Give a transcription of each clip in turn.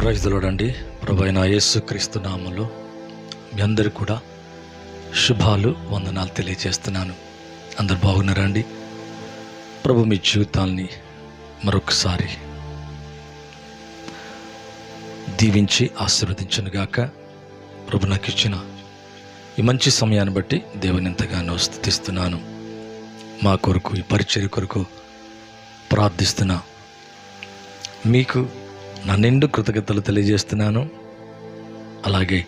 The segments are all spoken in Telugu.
ప్రజలుడండి ప్రభు అయిన యేసు క్రీస్తు నామంలో మీ అందరికి కూడా శుభాలు వందనాలు తెలియజేస్తున్నాను. అందరు బాగున్నారండి ప్రభు మీ జీవితాల్ని మరొకసారి దీవించి ఆశీర్వదించనుగాక. ప్రభు నాకు ఇచ్చిన ఈ మంచి సమయాన్ని బట్టి దేవుని ఎంతగానో స్థుతిస్తున్నాను. మా కొరకు ఈ పరిచయ కొరకు ప్రార్థిస్తున్నా మీకు నా నిండు కృతజ్ఞతలు తెలియజేస్తున్నాను. అలాగే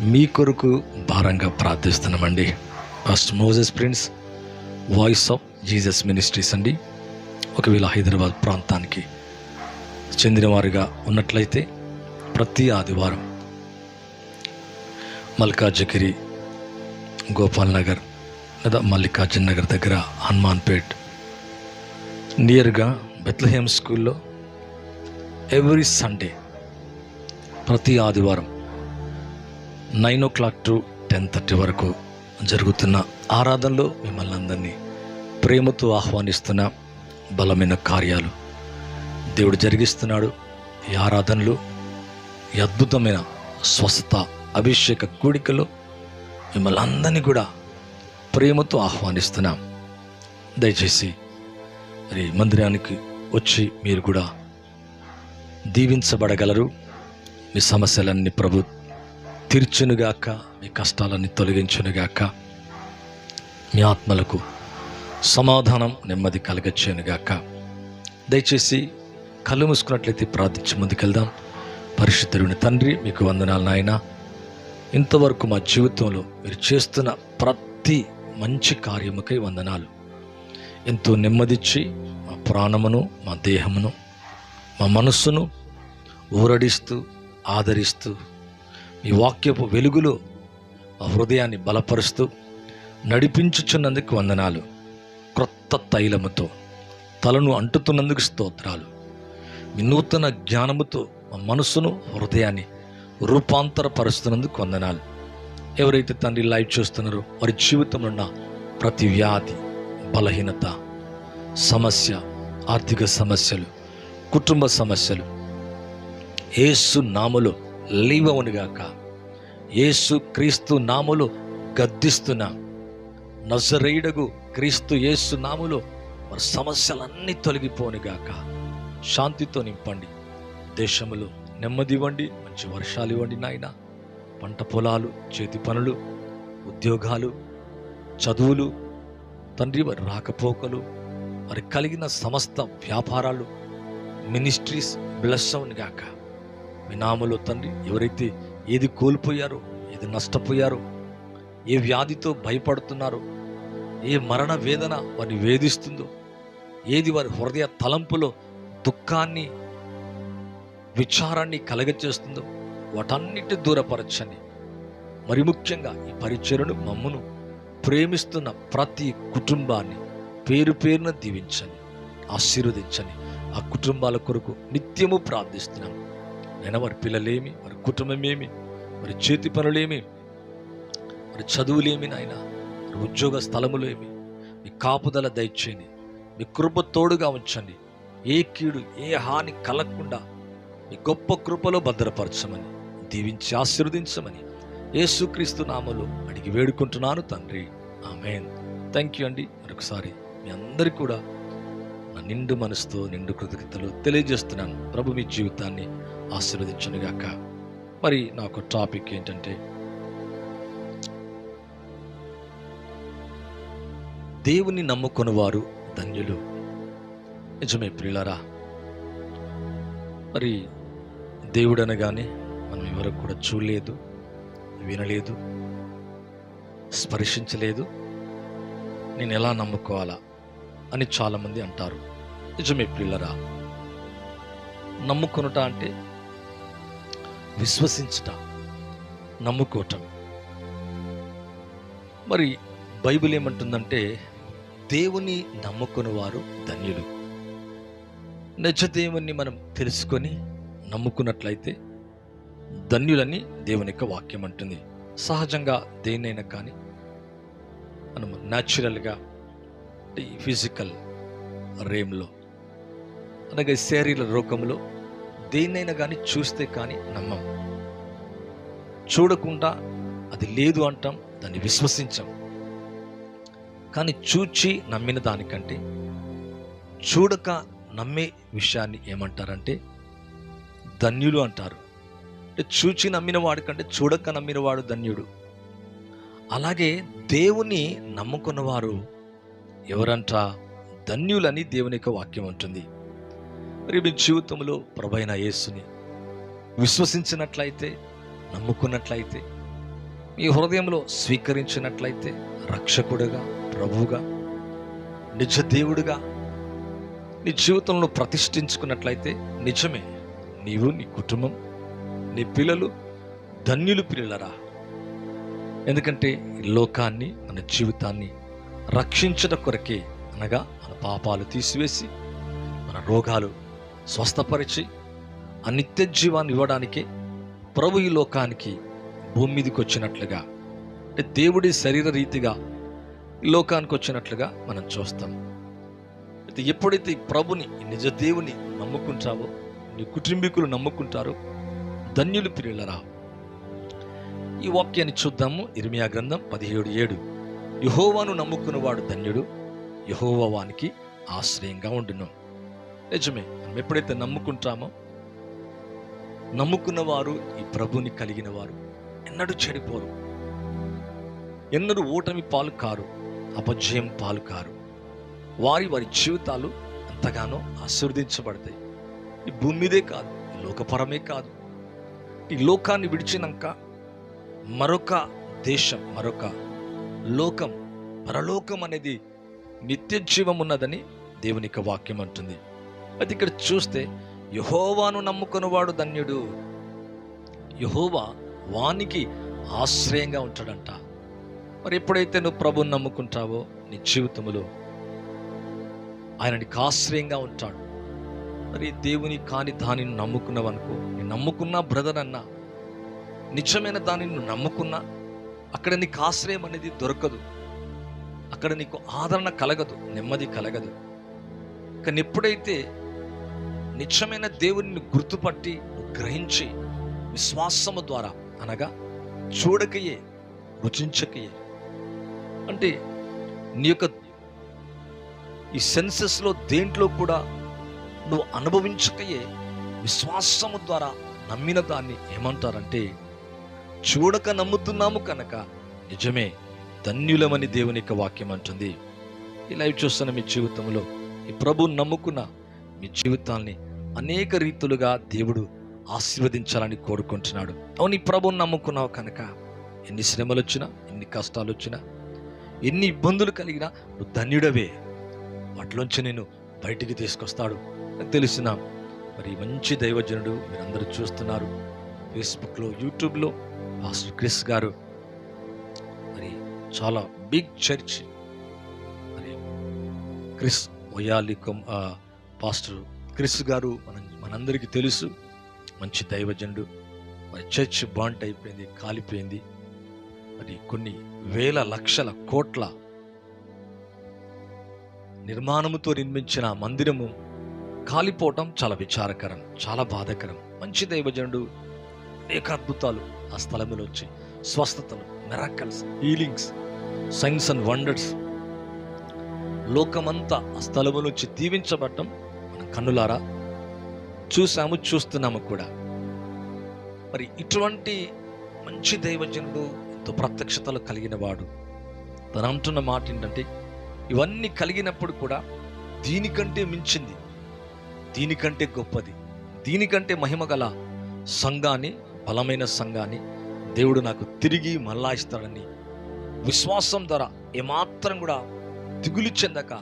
మీ కొరకు భారంగా ప్రార్థిస్తున్నామండి. First Moses Prince voice of Jesus ministries అండి. ఒకవేళ హైదరాబాద్ ప్రాంతానికి చెందినవారుగా ఉన్నట్లయితే ప్రతి ఆదివారం మల్కాజగిరి గోపాల్ నగర్ లేదా మల్లికార్జున్ నగర్ దగ్గర హనుమాన్పేట్ నియర్గా బెత్లహేమ్ స్కూల్లో ఎవ్రీ సండే ప్రతి ఆదివారం nine o'clock to ten thirty వరకు జరుగుతున్న ఆరాధనలో మిమ్మల్ని అందరినీ ప్రేమతో ఆహ్వానిస్తున్న బలమైన కార్యాలు. దేవుడు జరిగిస్తున్నాడు. ఈ ఆరాధనలు ఈ అద్భుతమైన స్వస్థత అభిషేక కూడికలో మిమ్మల్ని అందరినీ కూడా ప్రేమతో ఆహ్వానిస్తున్నాం. దయచేసి మరి మందిరానికి వచ్చి మీరు కూడా దీవించబడగలరు. మీ సమస్యలన్నీ ప్రభు తీర్చునుగాక మీ కష్టాలన్నీ తొలగించునుగాక మీ ఆత్మలకు సమాధానం నెమ్మది కలగచ్చేనుగాక దయచేసి కళ్ళు మూసుకున్నట్లయితే ప్రార్థించి ముందుకెళ్దాం. పరిశుద్ధుని తండ్రి మీకు వందనాలు నాయన. ఇంతవరకు మా జీవితంలో మీరు చేస్తున్న ప్రతి మంచి కార్యముకై వందనాలు. ఎంతో నెమ్మదిచ్చి మా ప్రాణమును మా దేహమును మా మనస్సును ఊరడిస్తూ ఆదరిస్తూ మీ వాక్యపు వెలుగులో హృదయాన్ని బలపరుస్తూ నడిపించుచున్నందుకు వందనాలు. క్రొత్త తైలముతో తలను అంటుతున్నందుకు స్తోత్రాలు. మీ నూతన జ్ఞానముతో మా మనసును హృదయాన్ని రూపాంతరపరుస్తున్నందుకు వందనాలు. ఎవరైతే తండ్రి లైవ్ చూస్తున్నారో వారి జీవితంలో ఉన్న ప్రతి వ్యాధి బలహీనత సమస్య ఆర్థిక సమస్యలు కుటుంబ సమస్యలు ఏసు నామలో లీవవునుగాక. ఏసు క్రీస్తు నామలో గద్దిస్తున్న నజరేయుడగు క్రీస్తు ఏసు నాములు మరి సమస్యలన్నీ తొలగిపోనుగాక. శాంతితో నింపండి. దేశములు నెమ్మది ఇవ్వండి మంచి వర్షాలు ఇవ్వండి నాయన. పంట పొలాలు చేతి పనులు ఉద్యోగాలు చదువులు తండ్రి వారి రాకపోకలు వారి కలిగిన సమస్త వ్యాపారాలు మినిస్ట్రీస్ బ్లెస్ గాక మీ నామలో తండ్రి ఎవరైతే ఏది కోల్పోయారో ఏది నష్టపోయారో ఏ వ్యాధితో భయపడుతున్నారో ఏ మరణ వేదన వారిని వేధిస్తుందో ఏది వారి హృదయ తలంపులో దుఃఖాన్ని విచారాన్ని కలగచేస్తుందో వాటన్నిటి దూరపరచండి. మరి ముఖ్యంగా ఈ పరిచయను మమ్మును ప్రేమిస్తున్న ప్రతి కుటుంబాన్ని పేరు పేరున దీవించండి ఆశీర్వదించండి. ఆ కుటుంబాల కొరకు నిత్యము ప్రార్థిస్తున్నాను నేను వారి పిల్లలేమి వారి కుటుంబమేమి వారి చేతి పనులేమి వారి చదువులేమి నాయన వారి ఉద్యోగ స్థలములేమి. మీ కాపుదల దయచేయండి. మీ కృప తోడుగా ఉంచండి. ఏ కీడు ఏ హాని కలగకుండా మీ గొప్ప కృపలో భద్రపరచమని దీవించి ఆశీర్వదించమని యేసుక్రీస్తు నామలు అడిగి వేడుకుంటున్నాను తండ్రి. ఆమెన్. థ్యాంక్ యూ అండి. మరొకసారి మీ అందరికీ కూడా నా నిండు మనసుతో నిండు కృతజ్ఞతలు తెలియజేస్తున్నాను. ప్రభు మీ జీవితాన్ని ఆశీర్వదించనుగాక. మరి నాకు టాపిక్ ఏంటంటే దేవుని నమ్ముకుని వారు ధన్యులు. నిజమే ప్రియులరా మరి దేవుడు అనగానే మనం ఎవరికి కూడా చూడలేదు వినలేదు స్పర్శించలేదు. నేను ఎలా నమ్ముకోవాలా అని చాలామంది అంటారు. నిజమే ప్రియులరా నమ్ముకొనుట అంటే విశ్వసించుట నమ్ముకోవటం. మరి బైబిల్ ఏమంటుందంటే దేవుని నమ్ముకుని వారు ధన్యులు. నిజ దేవుణ్ణి మనం తెలుసుకొని నమ్ముకున్నట్లయితే ధన్యులని దేవుని యొక్క వాక్యం అంటుంది. సహజంగా దేన్నైనా కానీ మనం న్యాచురల్గా ఫిజికల్ రేమ్లో అనగా శరీర శారీర దేన్నైనా కానీ చూస్తే కానీ నమ్మం. చూడకుండా అది లేదు అంటాం దాన్ని విశ్వసించాం. కానీ చూచి నమ్మిన దానికంటే చూడక నమ్మే విషయాన్ని ఏమంటారంటే ధన్యులు అంటారు. అంటే చూచి నమ్మిన వాడి కంటే చూడక నమ్మిన వాడు ధన్యుడు. అలాగే దేవుని నమ్ముకున్నవారు ఎవరంట? ధన్యులని దేవుని యొక్క వాక్యం ఉంటుంది మరి మీ జీవితంలో ప్రభైన యేసుని విశ్వసించినట్లయితే నమ్ముకున్నట్లయితే మీ హృదయంలో స్వీకరించినట్లయితే రక్షకుడుగా ప్రభువుగా నిజ దేవుడుగా నీ జీవితంలో ప్రతిష్ఠించుకున్నట్లయితే నిజమే. నీవు నీ కుటుంబం నీ పిల్లలు ధన్యులు పిల్లలరా. ఎందుకంటే లోకాన్ని మన జీవితాన్ని రక్షించడం కొరకే అనగా మన పాపాలు తీసివేసి మన రోగాలు స్వస్థపరిచి ఆ నిత్య జీవాన్ని ఇవ్వడానికే ప్రభు ఈ లోకానికి భూమి మీదకి వచ్చినట్లుగా అంటే దేవుడి శరీర రీతిగా ఈ లోకానికి వచ్చినట్లుగా మనం చూస్తాం. అయితే ఎప్పుడైతే ఈ ప్రభుని నిజ దేవుని నమ్ముకుంటావో నీ కుటుంబీకులు నమ్ముకుంటారో ధన్యులు ప్రియులరా ఈ వాక్యాన్ని చూద్దాము. ఇర్మియా గ్రంథం పదిహేడు ఏడు. యహోవాను నమ్ముకున్నవాడు ధన్యుడు యహోవా వానికి ఆశ్రయంగా ఉండును. నిజమే మనం ఎప్పుడైతే నమ్ముకుంటామో నమ్ముకున్న వారు ఈ ప్రభుని కలిగిన వారు ఎన్నడూ చెడిపోరు. ఎన్నడూ ఓటమి పాలు కారు అపజయం పాలు కారు. వారి వారి జీవితాలు ఎంతగానో ఆశీర్వదించబడతాయి. ఈ భూమి మీదే కాదు లోకపరమే కాదు. ఈ లోకాన్ని విడిచినాక మరొక దేశం మరొక లోకం పరలోకం అనేది నిత్య జీవం ఉన్నదని దేవుని వాక్యం అంటుంది. అది ఇక్కడ చూస్తే యహోవాను నమ్ముకున్నవాడు ధన్యుడు. యహోవా వానికి ఆశ్రయంగా ఉంటాడంట. మరి ఎప్పుడైతే నువ్వు ప్రభుని నమ్ముకుంటావో నీ జీవితంలో ఆయన నీకు ఆశ్రయంగా ఉంటాడు. మరి దేవుని కాని దానిని నమ్ముకున్నావనుకో నీ నమ్ముకున్నా బ్రదర్ అన్నా నిజమైన దానిని నువ్వు నమ్ముకున్నా అక్కడ నీకు ఆశ్రయం అనేది దొరకదు. అక్కడ నీకు ఆదరణ కలగదు నెమ్మది కలగదు. కానీ ఎప్పుడైతే నిజమైన దేవుని గుర్తుపట్టి గ్రహించి విశ్వాసము ద్వారా అనగా చూడకయే రుచించకయే. అంటే నీ యొక్క ఈ సెన్సెస్లో దేంట్లో కూడా నువ్వు అనుభవించకయే విశ్వాసము ద్వారా నమ్మిన దాన్ని ఏమంటారంటే చూడక నమ్ముతున్నాము కనుక నిజమే ధన్యులమని దేవుని యొక్క వాక్యం అంటుంది. ఈ లైవ్ చూస్తున్న మీ జీవితంలో ఈ ప్రభు నమ్ముకున్న మీ జీవితాన్ని అనేక రీతులుగా దేవుడు ఆశీర్వదించాలని కోరుకుంటున్నాడు. అవును ఈ ప్రభుని నమ్ముకున్నావు కనుక ఎన్ని శ్రమలు వచ్చినా ఎన్ని కష్టాలు వచ్చినా ఎన్ని ఇబ్బందులు కలిగినా నువ్వు ధన్యుడవే. వాటిలోంచి నేను బయటికి తీసుకొస్తాడు. నాకు తెలిసిన మరి మంచి దైవజనుడు మీరందరూ చూస్తున్నారు. ఫేస్బుక్లో యూట్యూబ్లో పాస్టర్ క్రిస్ గారు. మరి చాలా బిగ్ చర్చ్ మరి క్రిస్ ఒయాలికం పాస్టర్ క్రిస్ గారు మన మనందరికీ తెలుసు మంచి దైవజనుడు మరి చర్చ్ బాంట్ అయిపోయింది కాలిపోయింది. మరి కొన్ని వేల లక్షల కోట్ల నిర్మాణముతో నిర్మించిన మందిరము కాలిపోవటం చాలా విచారకరం చాలా బాధాకరం. మంచి దైవజనుడు అనేక అద్భుతాలు ఆ స్థలములో వచ్చి స్వస్థతలు miracles healings signs and wonders లోకమంతా ఆ స్థలము నుంచి దీవించబడటం కన్నులారా? చూసాము చూస్తున్నాము కూడా. మరి ఇటువంటి మంచి దైవజనుడు ఎంతో ప్రత్యక్షతలు కలిగిన వాడు తను అంటున్న మాట ఏంటంటే ఇవన్నీ కలిగినప్పుడు కూడా దీనికంటే మించింది దీనికంటే గొప్పది దీనికంటే మహిమ గల సంఘాన్ని బలమైన సంఘాన్ని దేవుడు నాకు తిరిగి మళ్ళా ఇస్తాడని విశ్వాసం ద్వారా ఏమాత్రం కూడా దిగులు చెందక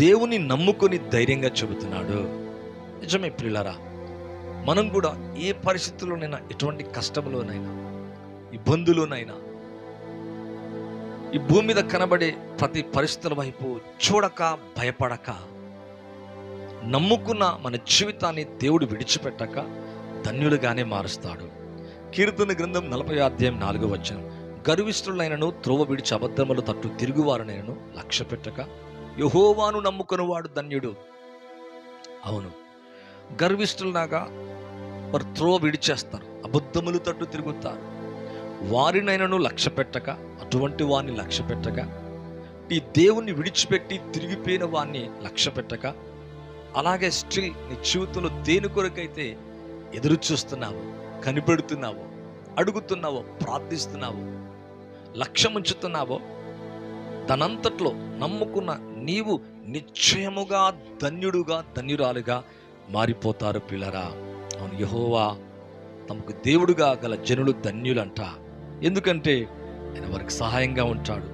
దేవుని నమ్ముకొని ధైర్యంగా చెబుతున్నాడు. నిజమే పిల్లరా మనం కూడా ఏ పరిస్థితుల్లోనైనా ఎటువంటి కష్టంలోనైనా ఇబ్బందులోనైనా ఈ భూమి మీద కనబడే ప్రతి పరిస్థితుల వైపు చూడక భయపడక నమ్ముకున్న మన జీవితాన్ని దేవుడు విడిచిపెట్టక ధన్యులుగానే మారుస్తాడు. కీర్తన గ్రంథం నలభై అధ్యాయం నాలుగో వచనం. గర్విష్ఠులైనను త్రోవ విడిచి అబద్ధములు తట్టు తిరుగువారనైనను లక్ష్య పెట్టక యహోవాను నమ్ముకుని వాడు ధన్యుడు. అవును. గర్విష్ఠులలాగా వారు త్రో విడిచేస్తారు. అబద్ధములు తట్టు తిరుగుతారు. వారినైనను లక్ష్య పెట్టక అటువంటి వారిని లక్ష్య పెట్టక ఈ దేవుణ్ణి విడిచిపెట్టి తిరిగిపోయిన వారిని లక్ష్య పెట్టక అలాగే స్టిల్ నీ జీవితంలో దేని కొరకైతే ఎదురు చూస్తున్నావు కనిపెడుతున్నావో అడుగుతున్నావో ప్రార్థిస్తున్నావో లక్ష్యముంచుతున్నావో తనంతట్లో నమ్ముకున్న నీవు నిశ్చయముగా ధన్యుడుగా ధన్యురాలుగా మారిపోతారు పిల్లరా. అవును యహోవా తమకు దేవుడుగా గల జనులు ధన్యులంట. ఎందుకంటే ఆయన వారికి సహాయంగా ఉంటాడు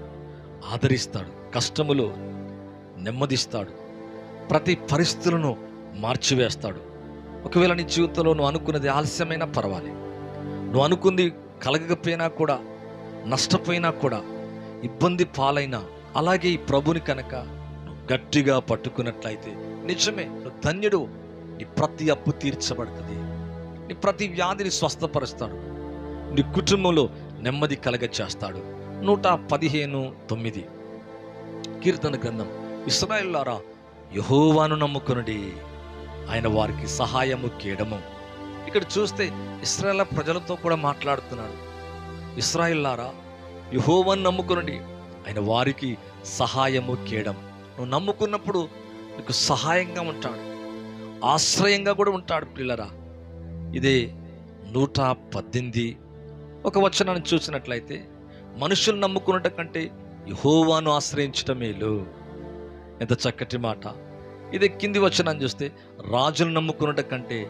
ఆదరిస్తాడు కష్టములో నెమ్మదిస్తాడు ప్రతి పరిస్థితులను మార్చివేస్తాడు. ఒకవేళ నీ జీవితంలో నువ్వు అనుకున్నది ఆలస్యమైనా పర్వాలేదు నువ్వు అనుకుంది కలగకపోయినా కూడా నష్టపోయినా కూడా ఇబ్బంది పాలైనా అలాగే ఈ ప్రభుని కనుక గట్టిగా పట్టుకున్నట్లయితే నిజమే నువ్వు ధన్యుడు నీ ప్రతి అప్పు తీర్చబడుతుంది. నీ ప్రతి వ్యాధిని స్వస్థపరుస్తాడు. నీ కుటుంబంలో నెమ్మది కలగ చేస్తాడు నూట పదిహేను తొమ్మిది. కీర్తన గ్రంథం. ఇస్రాయిల్లారా యహోవాను నమ్ముకునుడి. ఆయన వారికి సహాయము కేడము. ఇక్కడ చూస్తే ఇస్రాయల్ ప్రజలతో కూడా మాట్లాడుతున్నాడు. ఇస్రాయిల్లారా యహోవాను నమ్ముకునుడి. ఆయన వారికి సహాయము కేయడం నువ్వు నమ్ముకున్నప్పుడు నీకు సహాయంగా ఉంటాడు. ఆశ్రయంగా కూడా ఉంటాడు పిల్లరా ఇదే నూట పద్దెనిమిది ఒక వచనాన్ని చూసినట్లయితే మనుషులు నమ్ముకున్నట కంటే యహోవాను ఆశ్రయించటం మేలు. ఎంత చక్కటి మాట. ఇదే కింది వచనాన్ని చూస్తే రాజును నమ్ముకున్నట కంటే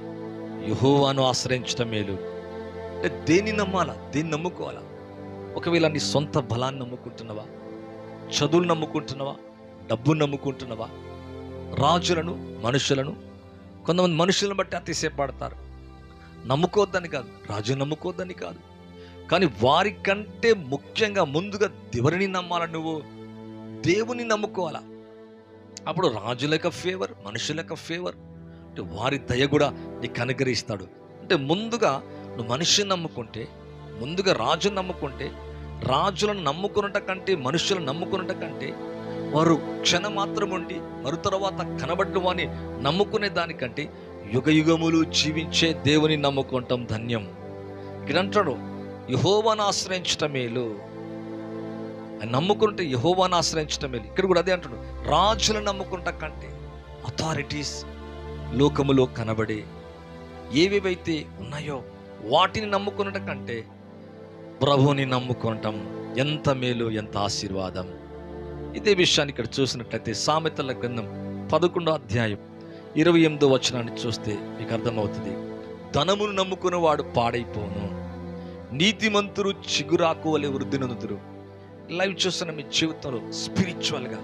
యహోవాను ఆశ్రయించటం మేలు. అంటే దేన్ని నమ్మాలా? దేన్ని నమ్ముకోవాలా? ఒకవేళ నీ సొంత బలాన్ని నమ్ముకుంటున్నావా? చదువులు నమ్ముకుంటున్నావా? డబ్బు నమ్ముకుంటున్నావా? రాజులను మనుషులను కొంతమంది మనుషులను బట్టి అతిశయపడతారు నమ్ముకోవద్దని కాదు రాజు నమ్ముకోవద్దని కాదు. కానీ వారికంటే ముఖ్యంగా ముందుగా ఎవరిని నమ్మాలా నువ్వు? దేవుని నమ్ముకోవాలా? అప్పుడు రాజుల యొక్క ఫేవర్ మనుషుల యొక్క ఫేవర్ అంటే వారి దయ కూడా నీకు అనుగ్రహిస్తాడు. అంటే ముందుగా నువ్వు మనిషిని నమ్ముకుంటే ముందుగా రాజును నమ్ముకుంటే రాజులను నమ్ముకున్నట కంటే మనుషులను నమ్ముకున్నట కంటే వారు క్షణమాత్రం ఉండి మరు తర్వాత కనబడ్డ వాని నమ్ముకునే దానికంటే యుగ యుగములు జీవించే దేవుని నమ్ముకుంటాం ధన్యం. ఇక్కడ అంటాడు యహోవాను ఆశ్రయించటం మేలు నమ్ముకుంటే యహోవాను ఆశ్రయించటం మేలు ఇక్కడ కూడా అదే అంటాడు రాజులను నమ్ముకుంట కంటే అథారిటీస్ లోకములో కనబడే ఏవేవైతే ఉన్నాయో వాటిని నమ్ముకున్నట కంటే ప్రభువుని నమ్ముకుంటాం. ఎంత మేలు ఎంత ఆశీర్వాదం. ఇదే విషయాన్ని ఇక్కడ చూసినట్లయితే సామెతల గ్రంథం పదకొండో అధ్యాయం ఇరవై ఎనిమిదో వచనాన్ని చూస్తే మీకు అర్థమవుతుంది. ధనమును నమ్ముకున్న వాడు పాడైపోను. నీతిమంతులు చిగురాకు వలె వృద్ధి నొందుతురు లైవ్ చూస్తున్న మీ జీవితంలో స్పిరిచువల్గా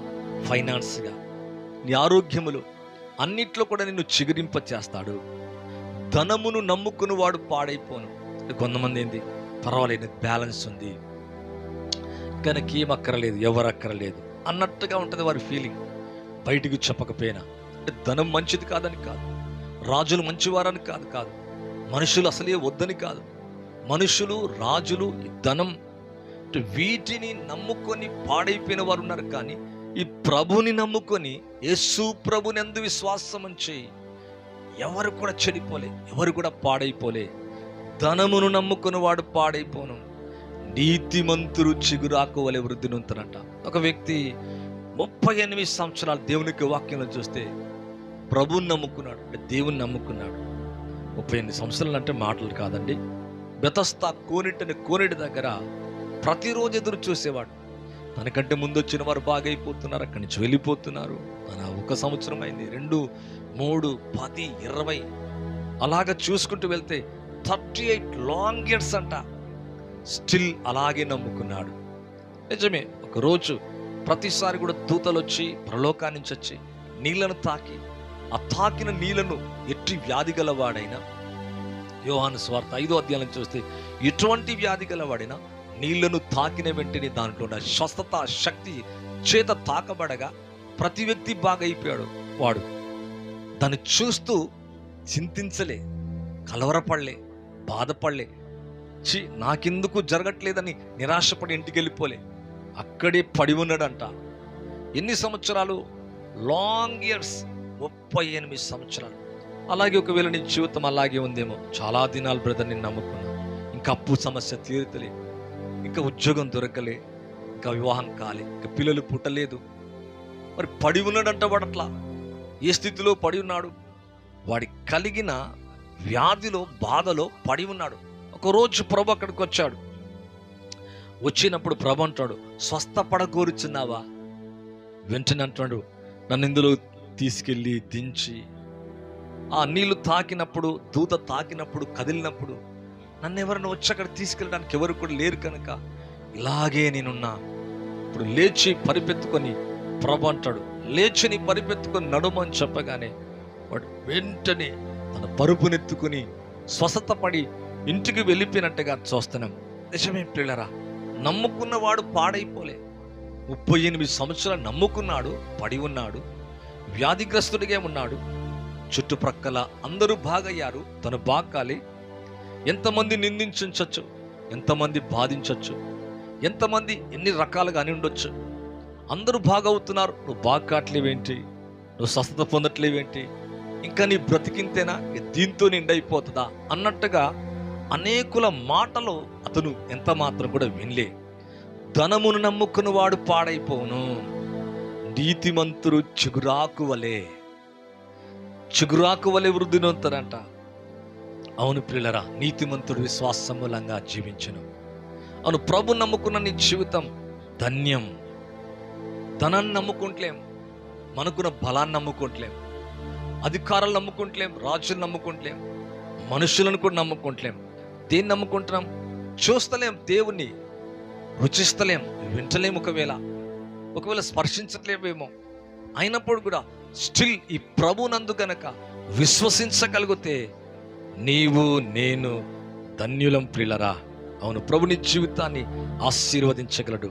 ఫైనాన్స్గా నీ ఆరోగ్యములు అన్నిట్లో కూడా నిన్ను చిగురింప చేస్తాడు ధనమును నమ్ముకుని వాడు పాడైపోను. కొంతమంది ఏంది? పర్వాలేదు బ్యాలెన్స్ ఉంది. కనుక ఏం అక్కరలేదు ఎవరు అక్కరలేదు. అన్నట్టుగా ఉంటుంది వారి ఫీలింగ్ బయటికి చెప్పకపోయినా. అంటే ధనం మంచిది కాదని కాదు. రాజులు మంచివారని కాదు కాదు. మనుషులు అసలే వద్దని కాదు. మనుషులు రాజులు ధనం వీటిని నమ్ముకొని పాడైపోయిన వారు ఉన్నారు కానీ ఈ ప్రభుని నమ్ముకొని యేసు ప్రభుని ఎందు విశ్వాసం చేయి ఎవరు కూడా చెడిపోలే ఎవరు కూడా పాడైపోలే. ధనమును నమ్ముకుని వాడు పాడైపోను. నీతిమంతులు చిగురాకు వలె వృద్ధి నొంతనంట ఒక వ్యక్తి ముప్పై ఎనిమిది సంవత్సరాలు దేవునికి వాక్యంలో చూస్తే ప్రభుని నమ్ముకున్నాడు అంటే దేవుని నమ్ముకున్నాడు. ముప్పై ఎనిమిది సంవత్సరాలు అంటే మాటలు కాదండి. బెతస్తా కోనిటని కోనిటి దగ్గర ప్రతిరోజు ఎదురు చూసేవాడు. తనకంటే ముందు వచ్చిన వారు బాగైపోతున్నారు అక్కడి నుంచి వెళ్ళిపోతున్నారు. తన ఒక సంవత్సరం అయింది రెండు మూడు పది ఇరవై. అలాగ చూసుకుంటూ వెళ్తే థర్టీ ఎయిట్ లాంగ్ ఇయర్స్ అంట. స్టిల్ అలాగే నమ్ముకున్నాడు. నిజమే ఒకరోజు ప్రతిసారి కూడా దూతలు వచ్చి ప్రలోకాన్ని నుంచి వచ్చి నీళ్ళను తాకి ఆ తాకిన నీళ్ళను ఎట్టి వ్యాధి గలవాడైనా యోహాను స్వార్థ ఐదో అధ్యాయం చూస్తే ఎటువంటి వ్యాధి గలవాడైనా నీళ్ళను తాకిన వెంటనే దాంట్లో ఉన్న స్వస్థత శక్తి చేత తాకబడగా ప్రతి వ్యక్తి బాగా అయిపోయాడు వాడు దాన్ని చూస్తూ చింతించలే కలవరపడలే బాధపడలే చి నాకెందుకు జరగట్లేదని నిరాశపడి ఇంటికి వెళ్ళిపోలే అక్కడే పడి ఉన్నాడంట ఎన్ని సంవత్సరాలు? లాంగ్ ఇయర్స్ ముప్పై ఎనిమిది సంవత్సరాలు. అలాగే ఒకవేళ నీ జీవితం అలాగే ఉందేమో. చాలా దినాలు బ్రదర్ నేను నమ్ముకున్నా. ఇంకా అప్పు సమస్య తీరుతలే. ఇంకా ఉద్యోగం దొరకలే. ఇంకా వివాహం కాలే. ఇంకా పిల్లలు పుట్టలేదు. మరి పడి ఉన్నాడంట వాడు అట్లా ఏ స్థితిలో పడి ఉన్నాడు? వాడి కలిగిన వ్యాధిలో బాధలో పడి ఉన్నాడు. ఒకరోజు ప్రభు అక్కడికి వచ్చాడు. వచ్చినప్పుడు ప్రభు అంటాడు స్వస్థపడగోరుచున్నావా? వెంటనే అంటాడు నన్ను ఇందులో తీసుకెళ్ళి దించి ఆ నీళ్ళు తాకినప్పుడు దూత తాకినప్పుడు కదిలినప్పుడు నన్ను ఎవరైనా వచ్చి అక్కడ తీసుకెళ్ళడానికి ఎవరు కూడా లేరు కనుక ఇలాగే నేనున్నా. ఇప్పుడు లేచి పరిపెత్తుకొని ప్రభు అంటాడు లేచిని పరిపెత్తుకొని నడుమని చెప్పగానే వాడు వెంటనే తన పరుపునెత్తుకుని స్వస్థత పడి ఇంటికి వెళ్ళిపోయినట్టుగా చూస్తున్నాం. నిజమే పిల్లరా నమ్ముకున్నవాడు పాడైపోలే. ముప్పై ఎనిమిది సంవత్సరాలు నమ్ముకున్నాడు పడి ఉన్నాడు వ్యాధిగ్రస్తుడిగా ఉన్నాడు. చుట్టుప్రక్కల అందరూ బాగయ్యారు తను బాగాలి. ఎంతమంది నిందించవచ్చు ఎంతమంది బాధించవచ్చు ఎంతమంది ఎన్ని రకాలుగా అని ఉండొచ్చు అందరూ బాగవుతున్నారు నువ్వు బాగా కావట్లేవేంటి నువ్వు స్వస్థత పొందట్లేవేంటి? ఇంకా నీ బ్రతికింతేనా? దీంతో నిండైపోతుందా? అన్నట్టుగా అనేకుల మాటలు అతను ఎంత మాత్రం కూడా వినలే. ధనమును నమ్ముకుని వాడు పాడైపోవును. నీతిమంతుడు చిగురాకు వలె. చిగురాకు వలె వృద్ధి నొంతరంట అవును ప్రియులరా నీతిమంతుడు విశ్వాసం మూలంగా జీవించను. అవును ప్రభు నమ్ముకున్న నీ జీవితం ధన్యం. ధనాన్ని నమ్ముకుంటలేం. మనకున్న బలాన్ని నమ్ముకుంటలేం. అధికారాలు నమ్ముకుంటలేం రాజులు నమ్ముకుంటలేం. మనుషులను కూడా నమ్ముకుంటలేం. దేన్ని నమ్ముకుంటున్నాం? చూస్తలేం దేవుణ్ణి రుచిస్తలేం వింటలేం ఒకవేళ. ఒకవేళ స్పర్శించట్లేమేమో. అయినప్పుడు కూడా స్టిల్ ఈ ప్రభునందు గనక విశ్వసించగలిగితే నీవు నేను ధన్యులం ప్రిలరా అవును ప్రభు నీ జీవితాన్ని ఆశీర్వదించగలడు.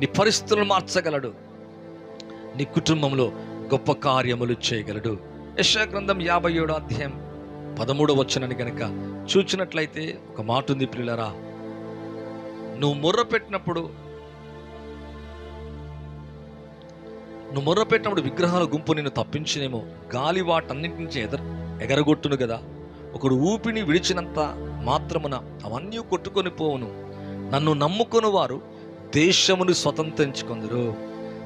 నీ పరిస్థితులను మార్చగలడు. నీ కుటుంబంలో గొప్ప కార్యములు చేయగలడు. యశా గ్రంథం యాభై ఏడో అధ్యాయం పదమూడవ వచ్చనని గనక చూచినట్లయితే ఒక మాట ఉంది ప్రియులరా నువ్వు ముర్ర పెట్టినప్పుడు నువ్వు ముర్ర పెట్టినప్పుడు విగ్రహాల గుంపు నిన్ను తప్పించినేమో గాలి వాటన్నింటి నుంచి ఎదర ఎగరగొట్టును కదా ఒకడు ఊపిని విడిచినంత మాత్రమున అవన్నీ కొట్టుకొని పోవును. నన్ను నమ్ముకొని వారు దేశమును స్వతంత్రించుకుందరు.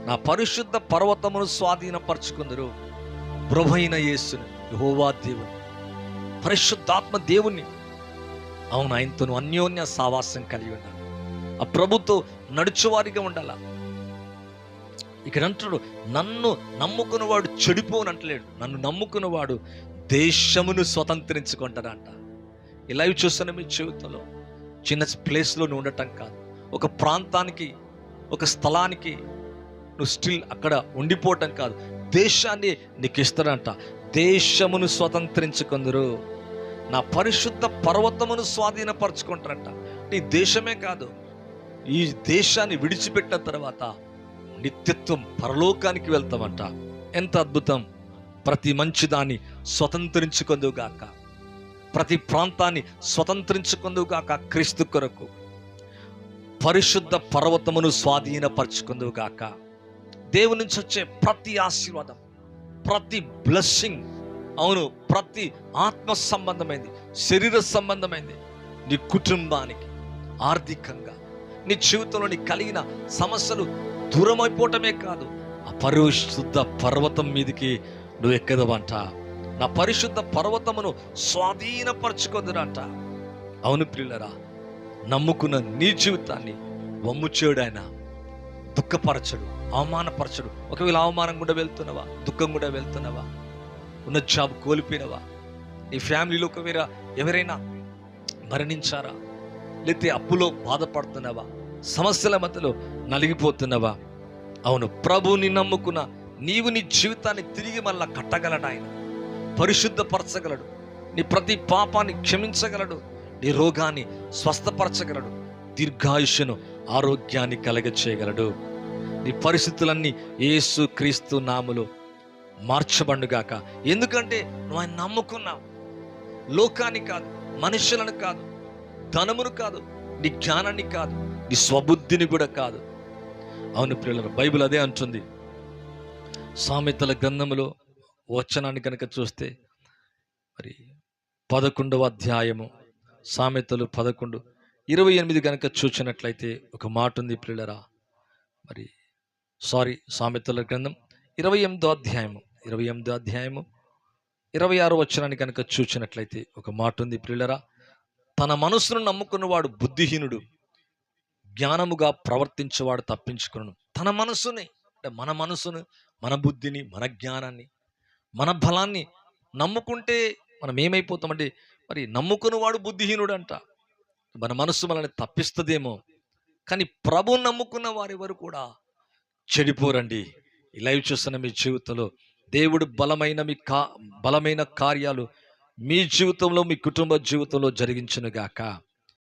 నా పరిశుద్ధ పర్వతమును స్వాధీనపరచుకుందరు. ప్రభైన యేసును యహోవా దేవుని పరిశుద్ధాత్మ దేవుణ్ణి. అవును ఆయనతో అన్యోన్య సావాసం కలిగి ఉండాలి. ఆ ప్రభుతో నడుచువారిగా ఉండాల? ఇక్కడ అంటాడు నన్ను నమ్ముకున్నవాడు చెడిపోను అంటలేడు. నన్ను నమ్ముకున్నవాడు దేశమును స్వతంత్రించుకుంటాడంట ఇలా లైవ్ చూస్తున్న మీ జీవితంలో చిన్న ప్లేస్లో నువ్వు ఉండటం కాదు. ఒక ప్రాంతానికి ఒక స్థలానికి నువ్వు స్టిల్ అక్కడ ఉండిపోవటం కాదు. దేశాన్ని నీకు ఇస్తాడంట. దేశమును స్వతంత్రించుకుందరు. నా పరిశుద్ధ పర్వతమును స్వాధీనపరచుకుంటారట నీ దేశమే కాదు ఈ దేశాన్ని విడిచిపెట్టిన తర్వాత నిత్యత్వం పరలోకానికి వెళ్తామంట ఎంత అద్భుతం! ప్రతి మంచిదాన్ని స్వతంత్రించుకుందుగాక ప్రతి ప్రాంతాన్ని స్వతంత్రించుకుందుగాక క్రీస్తు కొరకు. పరిశుద్ధ పర్వతమును స్వాధీనపరచుకుందుగాక దేవుని నుంచి వచ్చే ప్రతి ఆశీర్వాదం ప్రతి బ్లెస్సింగ్ అవును ప్రతి ఆత్మ సంబంధమైంది శరీర సంబంధమైంది నీ కుటుంబానికి ఆర్థికంగా. నీ జీవితంలో నీ కలిగిన సమస్యలు దూరమైపోవటమే కాదు ఆ పరిశుద్ధ పర్వతం మీదకి నువ్వు ఎక్కదవంట. నా పరిశుద్ధ పర్వతమును స్వాధీనపరచుకుందిరంట అవును ప్రియులరా నమ్ముకున్న నీ జీవితాన్ని వమ్ము చేయడు దుఃఖపరచడు అవమానపరచడు. ఒకవేళ అవమానం కూడా వెళ్తున్నావా? దుఃఖం కూడా వెళ్తున్నావా? ఉన్న జాబ్ కోల్పోయినవా? నీ ఫ్యామిలీలో ఒకవేళ ఎవరైనా మరణించారా? లేకపోతే అప్పులో బాధపడుతున్నావా? సమస్యల మధ్యలో నలిగిపోతున్నావా? అవును ప్రభుని నమ్ముకున్న నీవు నీ జీవితాన్ని తిరిగి మళ్ళా కట్టగలడు ఆయన. పరిశుద్ధపరచగలడు. నీ ప్రతి పాపాన్ని క్షమించగలడు. నీ రోగాన్ని స్వస్థపరచగలడు. దీర్ఘాయుష్యను ఆరోగ్యాన్ని కలగ చేయగలడు నీ పరిస్థితులన్నీ యేసు క్రీస్తు నాములు మార్చబండుగాక ఎందుకంటే నువ్వు ఆయన నమ్ముకున్నావు. లోకాన్ని కాదు మనుషులను కాదు ధనమును కాదు నీ జ్ఞానాన్ని కాదు నీ స్వబుద్ధిని కూడా కాదు. అవును పిల్లలు బైబిల్ అదే అంటుంది. సామెతల గ్రంథములో వచనాన్ని కనుక చూస్తే మరి పదకొండవ అధ్యాయము సామెతలు పదకొండు ఇరవై ఎనిమిది కనుక చూసినట్లయితే ఒక మాట ఉంది పిల్లరా మరి సారీ సామెతల గ్రంథం ఇరవై ఎనిమిదో అధ్యాయము. ఇరవై ఎనిమిదో అధ్యాయము. ఇరవై ఆరు వచ్చరాన్ని కనుక చూచినట్లయితే ఒక మాట ఉంది పిల్లరా తన మనసును నమ్ముకున్నవాడు బుద్ధిహీనుడు జ్ఞానముగా ప్రవర్తించేవాడు తప్పించుకును. తన మనసుని అంటే మన మనసును మన బుద్ధిని మన జ్ఞానాన్ని మన బలాన్ని నమ్ముకుంటే మనం ఏమైపోతామంటే మరి నమ్ముకున్నవాడు బుద్ధిహీనుడు అంట మన మనసు మనల్ని తప్పిస్తుందేమో. కానీ ప్రభు నమ్ముకున్న వారెవరు కూడా చెడిపోరండి. ఈ లైవ్ చూస్తున్న మీ జీవితంలో దేవుడు బలమైన మీ కా బలమైన కార్యాలు మీ జీవితంలో మీ కుటుంబ జీవితంలో జరిగించును గాక.